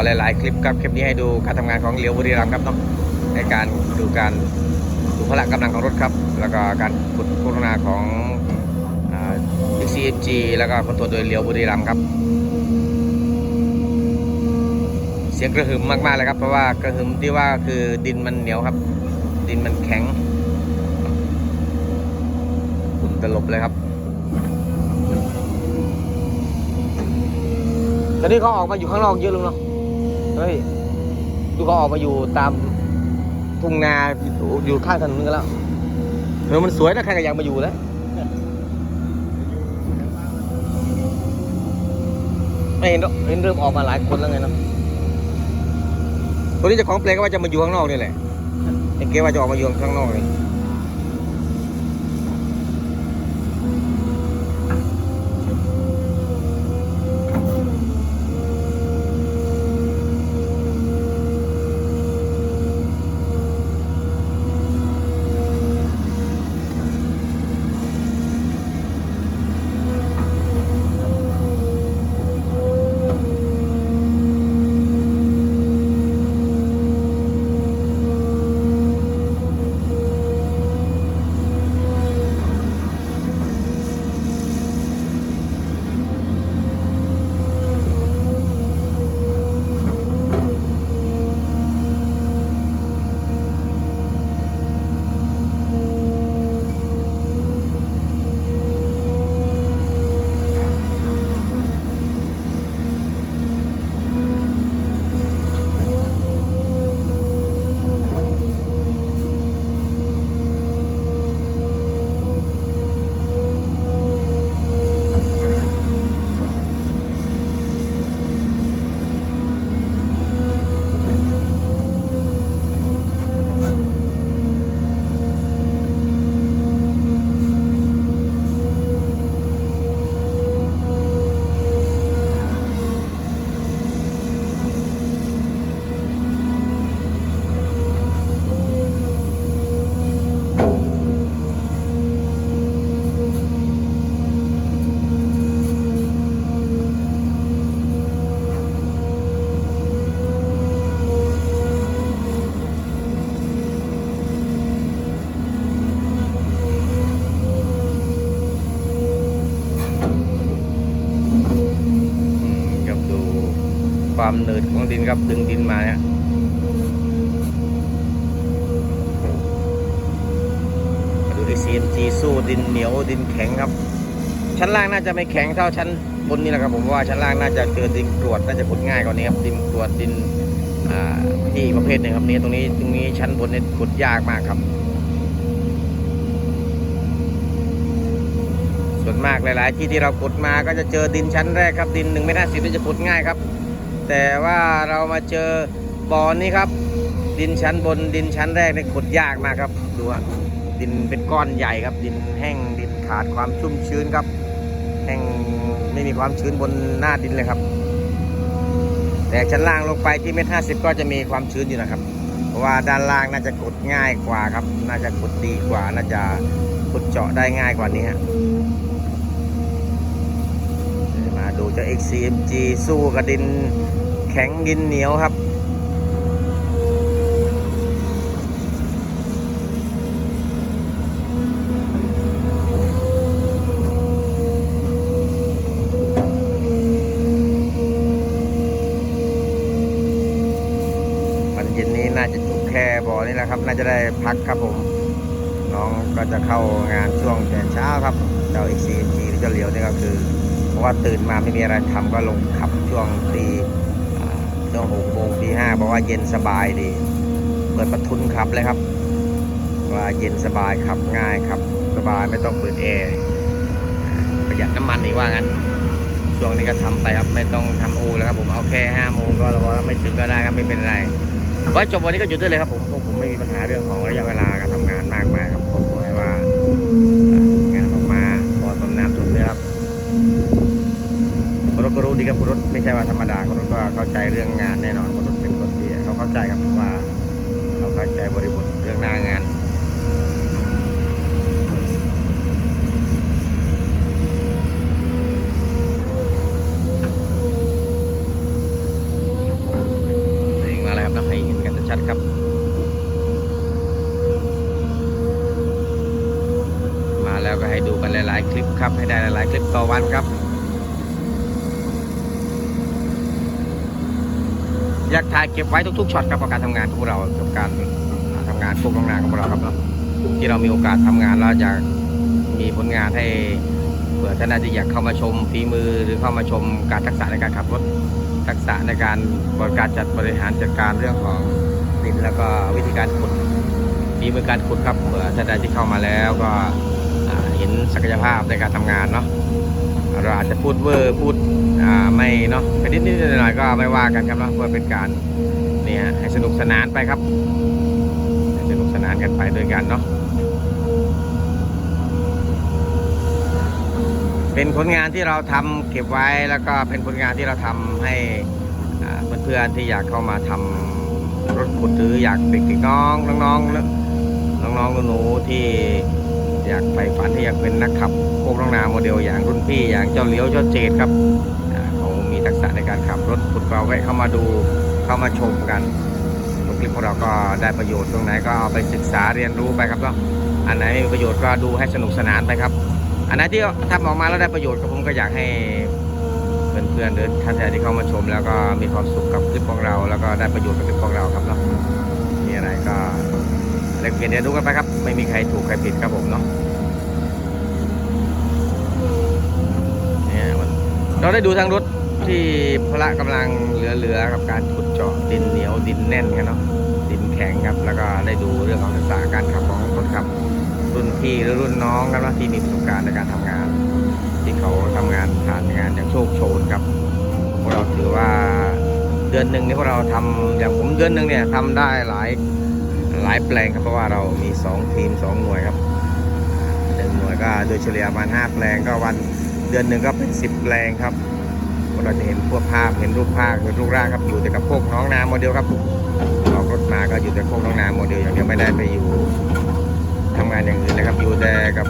ขอหลายๆ คลิปครับคลิปนี้ให้ดูการทำงานของเลียวบุรีรัมย์ครับเนาะในการดูการดูพละกำลังของรถครับ แล้วก็การขุดโฆษณาของอ่า CMG แล้วก็คนตัวโดยเลียวบุรีรัมย์ครับ เสียงกระหึ่มมากๆเลยครับ เพราะว่ากระหึ่มที่ว่าคือดินมันเหนียวครับ ดินมันแข็งฝุ่นตลบเลยครับตอนนี้เขาออกมาอยู่ข้างนอกเยอะลุงเนาะ เฮ้ยดูเขาออกมาอยู่ตามทุ่งนาอยู่ข้างถนนกันแล้วเออมันสวยนะใครก็อยากมาอยู่แล้วไม่เห็นหรอกเห็นเริ่มออกมาหลายคนแล้วไงเนาะคนนี้จะของเพลงก็ว่าจะมาอยู่ข้างนอกนี่แหละไอ้เก๋ว่าจะออกมาอยู่ข้างนอกนี่ ความหนืดของดินครับดึงดินมาเนี่ยมาดูที่ CMG สู้ดินเหนียวดินแข็งครับ ชั้นล่างน่าจะไม่แข็งเท่าชั้นบนนี่แหละครับผมว่าชั้นล่างน่าจะเจอดินกรวดน่าจะขุดง่ายกว่านี้ครับดินกรวดดินอ่าที่ประเภทหนึ่งครับนี่ตรงนี้ตรงนี้ชั้นบนนี่ขุดยากมากครับ ส่วนมากหลาย ๆ ที่ที่เราขุดมาก็จะเจอดินชั้นแรกครับดินหนึ่งเมตรห้าสิบจะขุดง่ายครับ แต่ว่าเรามาเจอบ่อนี้ครับ ดินชั้นบนดินชั้นแรกนี่ขุดยากมากครับดูว่าดินเป็นก้อนใหญ่ครับ ดินแห้งดินขาดความชุ่มชื้นครับ แห้งไม่มีความชื้นบนหน้าดินเลยครับ แต่ชั้นล่างลงไปที่เมตรห้าสิบก็จะมีความชื้นอยู่นะครับ เพราะว่าด้านล่างน่าจะขุดง่ายกว่าครับ น่าจะขุดดีกว่าน่าจะขุดเจาะได้ง่ายกว่านี้ฮะ ดูเจ้า XCMG สู้กับดินแข็งดินเหนียวครับ วันเย็นนี้น่าจะจุแค่บ่อนี่แหละครับ น่าจะได้พักครับผม น้องก็จะเข้างานช่วงแต่เช้าครับ เจ้า XCMG หรือเจ้าเหลียวนี่ก็คือ ราะว่าตื่นมาไม่มีอะไรทำก็ลงขับช่วงตีอ่าช่วงหกโมงตีห้าบอกว่าเย็นสบายดี เปิดประทุนขับเลยครับ ว่าเย็นสบายขับง่ายขับสบายไม่ต้องเปิดแอร์ประหยัดน้ำมันอีกว่างั้นช่วงนี้ก็ทำไปครับไม่ต้องทำโอแล้วครับผมเอาแค่ห้าโมงก็เราไม่ถึงก็ได้ครับไม่เป็นไรไว้จบวันนี้ก็หยุดได้เลยครับผมเพราะผมไม่มีปัญหาเรื่องของระยะเวลาการทำงานมากมายครับ ที่กับคุณรุ่ไม่ใช่ว่าธรรมดาคุณรุ่ก็เข้าใจเรื่องงานแน่นอนคุณรุ่เป็นคนที่เขาเข้าใจครับว่าเขาเข้าใจบริบทเรื่องหน้างานมาแล้วก็ให้ดูกันหลาย ๆ คลิปครับ ให้ได้หลาย ๆ คลิปต่อวันครับ อยากถ่ายเก็บไว้ทุกๆช็อตครับกับการทำงานของพวกเรากับการทำงานพวกน้องางของพวกเราครับเนาะที่เรามีโอกาสทำงานแล้วอยากมีผลงานให้เผื่อท่านใดที่อยากเข้ามาชมฝีมือหรือเข้ามาชมการทักษะในการขับรถทักษะในการบริการจัดบริหารจัดการเรื่องของดินแล้วก็วิธีการขุดฝีมือการขุดครับเผื่อท่านใดที่เข้ามาแล้วก็เห็นศักยภาพในการทำงานเนาะเราอาจจะพูดเวอร์พูด อ่าไม่เนาะไปนิดนิดหน่อยก็ไม่ว่ากันครับเนาะเพื่อเป็นการเนี่ยให้สนุกสนานไปครับให้สนุกสนานกันไปด้วยกันเนาะเป็นผลงานที่เราทำเก็บไว้แล้วก็เป็นผลงานที่เราทำให้อ่าเพื่อนๆที่อยากเข้ามาทำรถขุดหรืออยากเด็กๆน้องน้องๆน้องหนูที่อยากไปฝันที่อยากเป็นนักขับพวกน้องนาโมเดลอย่างรุ่นพี่อย่างเจ้าเลี้ยวเจ้าเจดครับ ในการขับรถขุดเราแวะเข้ามาดูเข้ามาชมกันทุกคลิปของเราก็ได้ประโยชน์ตรงไหนก็เอาไปศึกษาเรียนรู้ไปครับเนาะอันไหนมีประโยชน์ก็ดูให้สนุกสนานไปครับ อันไหนที่ทำออกมาแล้วได้ประโยชน์ก็ผมก็อยากให้เพื่อนๆหรือท่านใดที่เข้ามาชม แล้วก็มีความสุขกับคลิปของเรา แล้วก็ได้ประโยชน์กับคลิปของเราครับเนาะมีอะไรก็เล็กเปลี่ยนเรียนรู้กันไปครับ ไม่มีใครถูกใครผิดครับผมเนาะเนี่ยเราได้ดูทางรถ ที่พละกำลังเหลือๆกับการขุดเจาะดินเหนียวดินแน่นกันเนาะดินแข็งครับ แล้วก็ได้ดูเรื่องของทักษะการขับของคนขับ รุ่นพี่หรือรุ่นน้องกันว่าที่มีประสบการณ์ในการทำงาน ที่เขาทำงานผ่านงานอย่างโชคโชนครับพวกเราถือว่าเดือนหนึ่งนี่พวกเราทำอย่างผมเดือนหนึ่งเนี่ยทำได้หลายหลายแปลงครับเพราะว่าเรามีสองทีมสองหน่วยครับหนึ่งหน่วยก็โดยเฉลี่ยประมาณห้าแปลงก็วันเดือนหนึ่งก็เป็นสิบแปลงครับ เราจะเห็นพวกภาพเห็นรูปภาพเห็นรูปร่างครับอยู่แต่กับพวกน้องนาโมเดลครับออกรถมาก็อยู่แต่พวกน้องนาโมเดลอย่างเดียวไม่ได้ไปอยู่ทำงานอย่างอื่นนะครับอยู่แต่กับ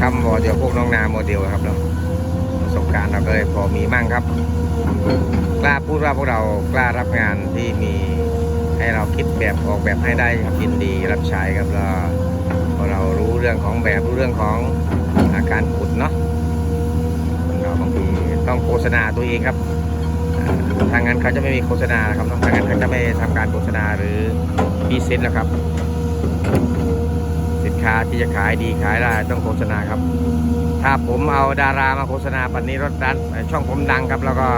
คำวอเดียวพวกน้องนาโมเดลครับเนาประสบการณ์เราก็เลยพอมีมั่งครับ กล้าพูดว่าพวกเรากล้ารับงานที่มีให้เราคิดแบบออกแบบให้ได้ครับยินดีรับใช้ครับแล้วพอเรารู้เรื่องของแบบรู้เรื่องของอาการขุดเนาะคนเราบางที ต้องโฆษณาตัวเองครับทางนั้นเขาจะไม่มีโฆษณาครับทางนั้นเขาจะไม่ทำการโฆษณาหรือพรีเซนต์แล้วครับ สินค้าที่จะขายดีขายได้ต้องโฆษณาครับ ถ้าผมเอาดารามาโฆษณาปันนี้รถร้านช่องผมดังครับ แล้วก็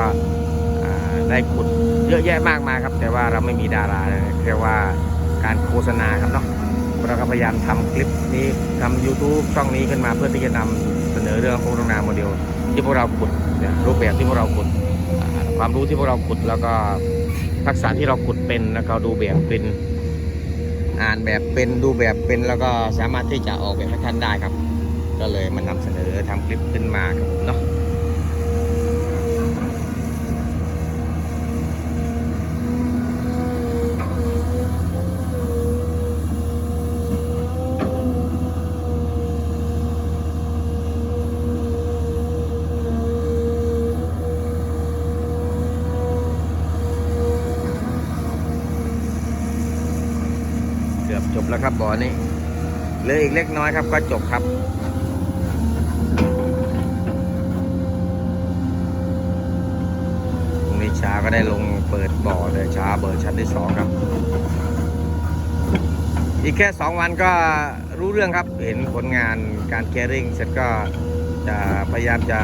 ได้ขุดเยอะแยะมากมายครับ แต่ว่าเราไม่มีดาราเรียกว่าการโฆษณาครับเนาะ เราก็พยายามทำคลิปนี้ทำ YouTube ช่องนี้ขึ้นมาเพื่อที่จะนำเสนอเรื่องพวกโรงนาโมเดล ที่พวกเราขุดนะรูปแบบที่พวกเราขุด ความรู้ที่พวกเราขุดแล้วก็ทักษะที่เราขุดเป็นแล้วก็ดูแบบเป็นอ่านแบบเป็นดูแบบเป็นแล้วก็สามารถที่จะออกแบบให้ท่านได้ครับ ก็เลยมานำเสนอทำคลิปขึ้นมาครับผมเนาะ แล้วครับบ่อนี้เหลืออีกเล็กน้อยครับก็จบครับพรุ่งนี้ช้าก็ได้ลงเปิดบ่อเลยช้าเบิร์ชั้นที่สองครับ อีกแค่สองวันก็รู้เรื่องครับ เห็นผลงานการแคริ่งเสร็จก็จะพยายามจะ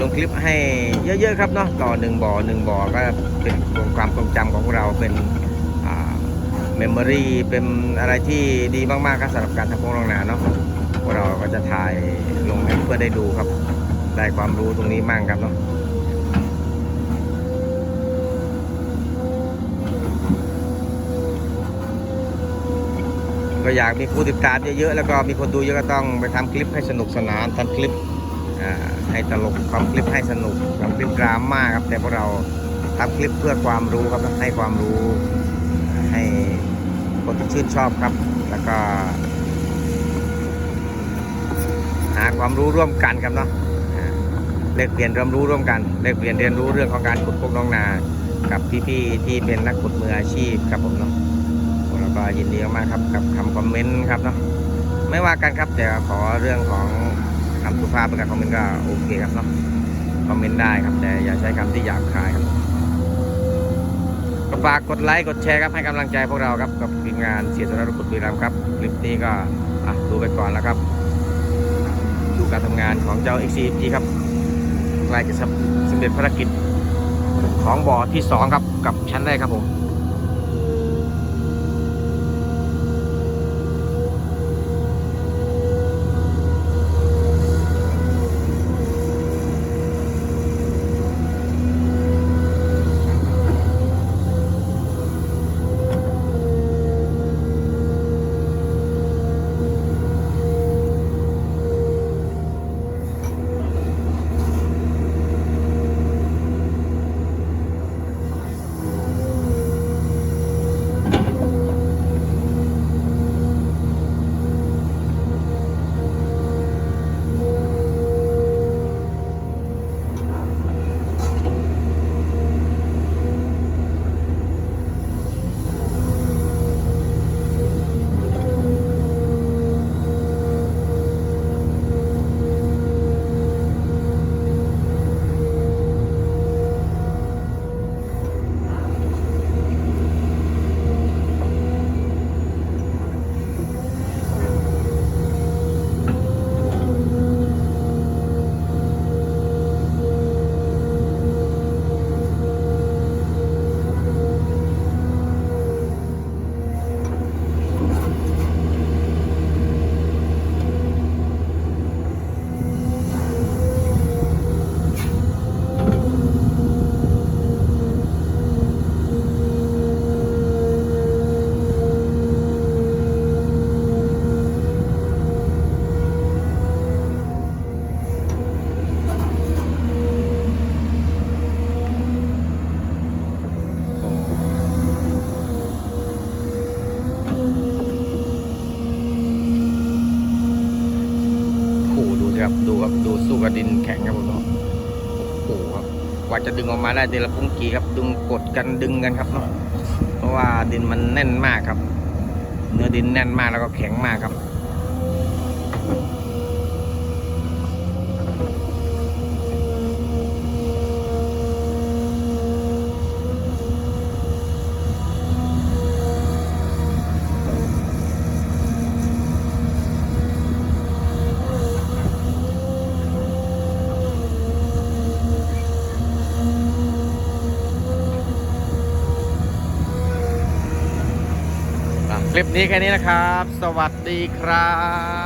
ลงคลิปให้เยอะๆครับเนาะต่อหนึ่งบ่อหนึ่งบ่อก็เป็นความทรงจำของพวกเราเป็น เมมโมรีเป็นอะไรที่ดีมากๆครับสำหรับการทำพวกโรงนาเนาะพวกเราก็จะถ่ายลงให้เพื่อได้ดูครับ ได้ความรู้ตรงนี้มั่งครับเนาะก็อยากมีผู้ติดตามเยอะๆ แล้วก็มีคนดูเยอะก็ต้องไปทำคลิปให้สนุกสนานทำคลิปอ่าให้ตลกทำคลิปให้สนุกทำคลิปดราม่าครับแต่พวกเราทำคลิปเพื่อความรู้ครับให้ความรู้ ชื่นชอบครับ แล้วก็ หาความรู้ร่วมกันครับเนาะเล็กเปลี่ยนเรียนรู้ร่วมกันเล็กเปลี่ยนเรียนรู้เรื่องของการขุดพวกน้องนา กับพี่ๆที่เป็นนักขุดมืออาชีพครับผมเนาะพวกเราก็ยินดีมากครับกับคำคอมเมนต์ครับเนาะไม่ว่ากันครับแต่ขอเรื่องของคำสุภาพเป็นการคอมเมนต์ก็โอเคครับเนาะคอมเมนต์ได้ครับแต่อย่าใช้คำที่หยาบคายครับ ก็ฝากกดไลค์กดแชร์ครับให้กำลังใจพวกเราครับกับทีมงานเสียสละรุกุดบุรีรัมย์ครับคลิปนี้ก็อะดูไปก่อนแล้วครับ ดูการทำงานของเจ้า XCG ครับใกล้จะสำเร็จภารกิจของบ่อที่สองครับกับชั้นแรกครับผม ดูครับดูครับดูสู้กับดินแข็งครับผมโอ้โหครับกว่าจะดึงออกมาได้ทีละปุ้งกีครับ ดึงกดกันดึงกันครับเนาะเพราะว่าดินมันแน่นมากครับ เนื้อดินแน่นมากแล้วก็แข็งมากครับ ลิปนี้แค่นี้นะครับ สวัสดีครับ